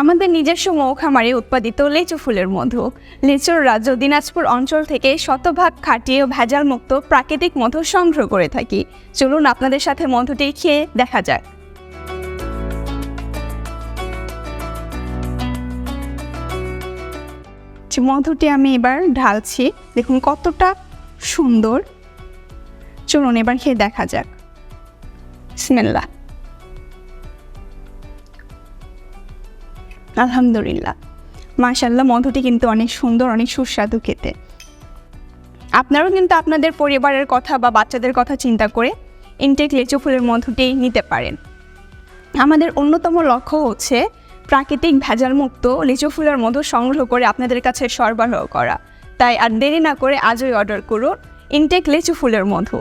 আমাদের নিজস্ব মৌখামারে উৎপাদিত লিচু ফুলের মধু। লিচুর রাজ্য দিনাজপুর অঞ্চল থেকে শতভাগ খাটিয়ে ভেজাল মুক্ত প্রাকৃতিক মধু সংগ্রহ করে থাকি। চলুন আপনাদের সাথে মধুটি খেয়ে দেখা যাক। মধুটি আমি এবার ঢালছি, দেখুন কতটা সুন্দর। চলুন এবার খেয়ে দেখা যাক। স্মেল্লা আলহামদুলিল্লাহ। মাশাল্লাহ মধুটি কিন্তু অনেক সুন্দর, অনেক সুস্বাদু খেতে। আপনারাও কিন্তু আপনাদের পরিবারের কথা বা বাচ্চাদের কথা চিন্তা করে ইনটেক লিচু ফুলের মধুটি নিতে পারেন। আমাদের অন্যতম লক্ষ্য হচ্ছে প্রাকৃতিক ভেজালমুক্ত লিচু ফুলের মধু সংগ্রহ করে আপনাদের কাছে সরবরাহ করা। তাই আর দেরি না করে আজই অর্ডার করুন ইনটেক লিচু ফুলের মধু।